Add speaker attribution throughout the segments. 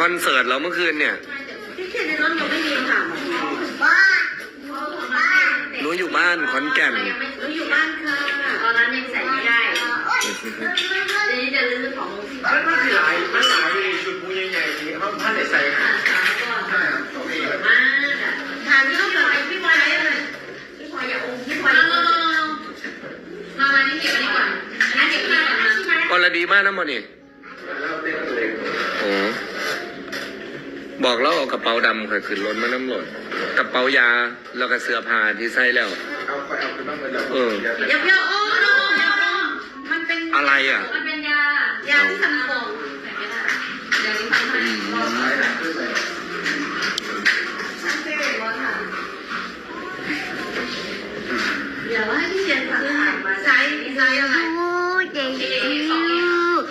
Speaker 1: คอนเสิร์ตเราเมื่อคืนเนี่ย
Speaker 2: พี่เขียนในรถยังไม่มีค่ะ
Speaker 3: บ้าน
Speaker 2: บ้าน
Speaker 1: หนูอยู่บ้านขอนแก่น
Speaker 2: หนูอยู่บ้านค่ะตอนนั้นยังใส่ไม่ได้เดี๋ยวนี้จะลื้อของที่
Speaker 4: มันมันหลายมันหลายชุดมูใหญ่ๆที่เขาท่านได้ใส่
Speaker 2: อ่าสามก้อน
Speaker 4: ใช่ครับตัวนี้
Speaker 2: มากอะถามพี่ต้องกับพี่พลอยเลยพี่พลอยอย่าอมพี่พลอยมามามานี่เก็บอันนี้ก่อนอันนี้เก็บอันนี้ก่อนนะ
Speaker 1: กรดีมากนะโมนี่
Speaker 4: แล้วเต้นตัวเอง
Speaker 1: โอ้ บอกแล้วเอากระเป๋าดำเคยขึ้นรถมาน้ำหล่นกระเป๋ายาแล้วก็เสื้อผ้าที่ใส่แล้ว
Speaker 4: เอาไปเอาไปบ้างเลย
Speaker 1: เออ
Speaker 2: อย่าเพิ่งอมอย่าอมอย่าอมมันเป็น
Speaker 1: อะไรอะ
Speaker 2: มันเป็นยายาที่ทำของใส่ไม่ได้ยาที่ทำให้รอด
Speaker 4: สายหนักด้วยใส่
Speaker 2: ฉันเจ๊รอดค่ะเดี๋ยวให้พี่เชียนซื้อมาไซส์ไซส์อะไร
Speaker 3: ดูเด็กดู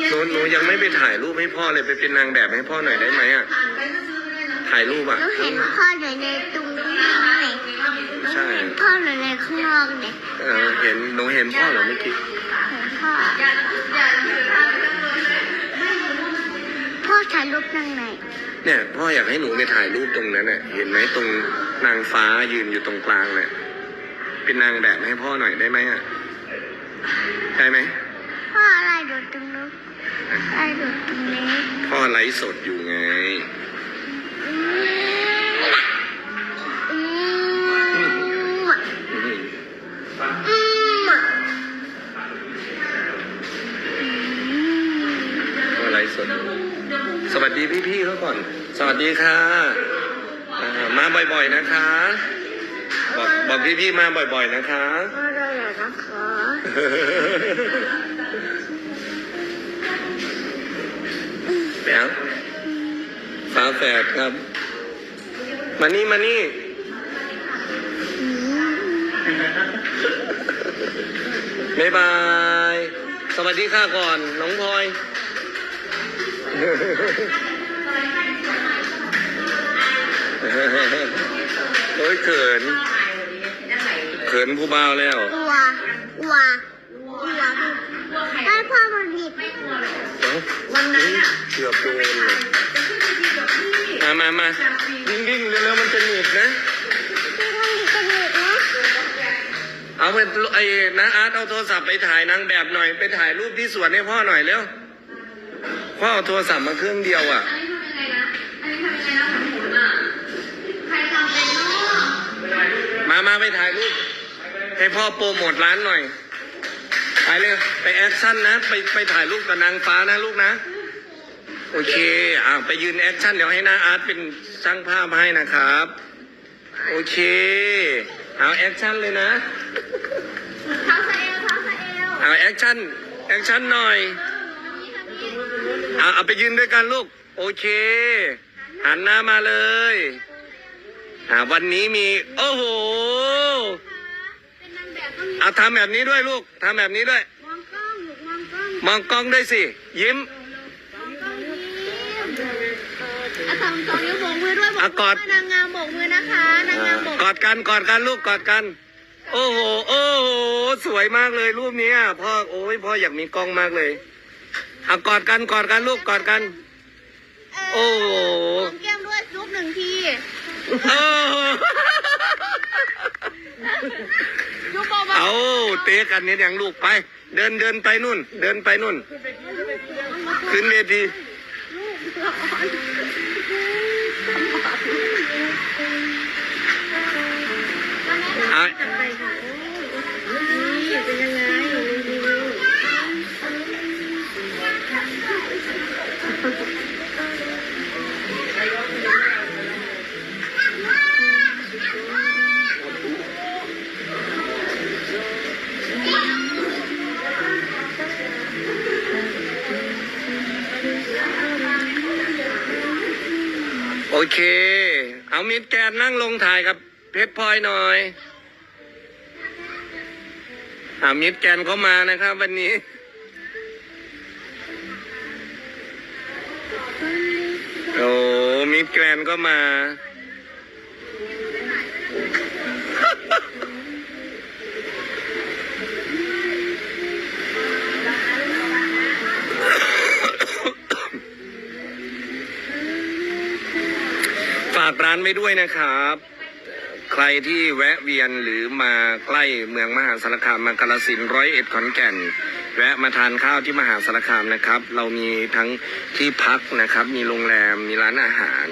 Speaker 1: หนูหนูยังไม่ไปถ่ายรูปให้พ่อเลยไปเป็นนางแบบให้พ่อหน่อยได้ไหมอะ
Speaker 2: ผ่านไปก็ซื้อก็ได้นะ
Speaker 1: ถ่ายรูปอะ
Speaker 3: หนูเห็นพ่ออยู่ในตุ้งข้างนอกเนี่ย
Speaker 1: ใช่
Speaker 3: พ่ออยู่ในข้างนอกเนี่ย
Speaker 1: เออเห็นหนูเห็นพ่อเหรอเมื่อกี้
Speaker 3: เห็นพ่อ พ่อถ่ายรูปยังไง
Speaker 1: เนี่ยพ่ออยากให้หนูไปถ่ายรูปตรงนั้นน่ะเห็นไหมตรงนางฟ้ายืนอยู่ตรงกลางเนี่ยเป็นนางแบบให้พ่อหน่อยได้ไหมอะได้ไหม
Speaker 3: พ่ออะไรดูตรงนู้นอะไรดูตรงนี้
Speaker 1: พ่อไลฟ์สดอยู่ ดีพี่ๆเขาก่อน สวัสดีค่ะอ่ามาบ่อยๆนะคะ บอกบอกพี่ๆมาบ่อยๆนะคะ
Speaker 3: พ่อได้แล้วนะคะ
Speaker 1: เดี๋ยวฝาแฝดครับ มานี่มานี่
Speaker 3: อืม
Speaker 1: บ๊ายบาย สวัสดีค่ะก่อน น้องพลอยโยเขิน เขินผู้บ่าวแล้ว
Speaker 3: อัวอัวอัวให้พ่อมาผิด
Speaker 2: วันนั้นอะ
Speaker 1: เกือบโดนเลย
Speaker 2: จะขึ้นไปดีกับพี่
Speaker 1: มามามาวิ่งวิ่งเร็วๆมันจะหนีบนะ
Speaker 3: พี่ทำผิดกันอีกนะ
Speaker 1: เอาไปไอ้นะอาร์ตเอาโทรศัพท์ไปถ่ายนางแบบหน่อย ไปถ่ายรูปที่สวนให้พ่อหน่อยเร็วพ่อเอาโทรศัพท์มาเครื่องเดียวอะ
Speaker 2: อันนี้ทำยังไงนะหมุนหมุนอะ ใครทำเป็นเนาะ
Speaker 1: มามาไปถ่ายรูปให้พ่อโปรโมทร้านหน่อยไปเลยไปแอคชั่นนะ ไปไปถ่ายรูปกับนางฟ้านะลูกนะ โอเค อ่าไปยืนแอคชั่นเดี๋ยวให้นาอาร์ตเป็นช่างภาพให้นะครับ โอเค เอาแอคชั่นเลยนะ
Speaker 2: เท้าสะเอวเท้าสะเอว
Speaker 1: เอาแอคชั่นแอคชั่นหน่อยเอาเอาไปยืนด้วยกันลูก โอเค หันหน้ามาเลย อ่าวันนี้มี โอ้โห
Speaker 3: เป็นนางแบบต้อง
Speaker 1: เอาทำแบบนี้ด้วยลูกทำแบบนี้ด้วย
Speaker 3: มองกล้องหยุดมองกล้อง
Speaker 1: มองกล้องด้วยสิ ยิ้ม
Speaker 3: มองกล้องยิ้มอะทำสองนิ้วโบกมือด้วยโบก
Speaker 1: อะก
Speaker 3: มื
Speaker 1: อ
Speaker 3: อ
Speaker 1: ด
Speaker 3: ด้วยนางงามโบกมือนะคะนางงามโบก
Speaker 1: กอดกันกอดกันลูกกอดกัน โอ้โหโอ้โหสวยมากเลยรูปเนี้ยพ่อโอ้ยพ่ออยากมีกล้องมากเลยเอากอดกันกอดกันลูกกอดกัน โอ้โห
Speaker 3: หอมแก้มด้วยรูปหนึ่งที
Speaker 1: โอ้โห
Speaker 3: ยูโบมา
Speaker 1: เอาเตะกันเนี่ยอย่างลูกไป เดินเดินไปนู่น เดินไปนู่น ขึ้นเวทีอะ
Speaker 3: นี่ เค
Speaker 1: เอามิดแกนนั่งลงถ่ายกับเพชรพลอยหน่อยอามิดแกนเขามานะครับ วันนี้ โอ้มิดแกรนก็มา ร้านไว้ด้วยนะครับ ใครที่แวะเวียนหรือมาใกล้เมืองมหาสารคามมากาลสินร้อยเอ็ดขอนแก่น แวะมาทานข้าวที่มหาสารคามนะครับ เรามีทั้งที่พักนะครับ มีโรงแรมมีร้านอาหาร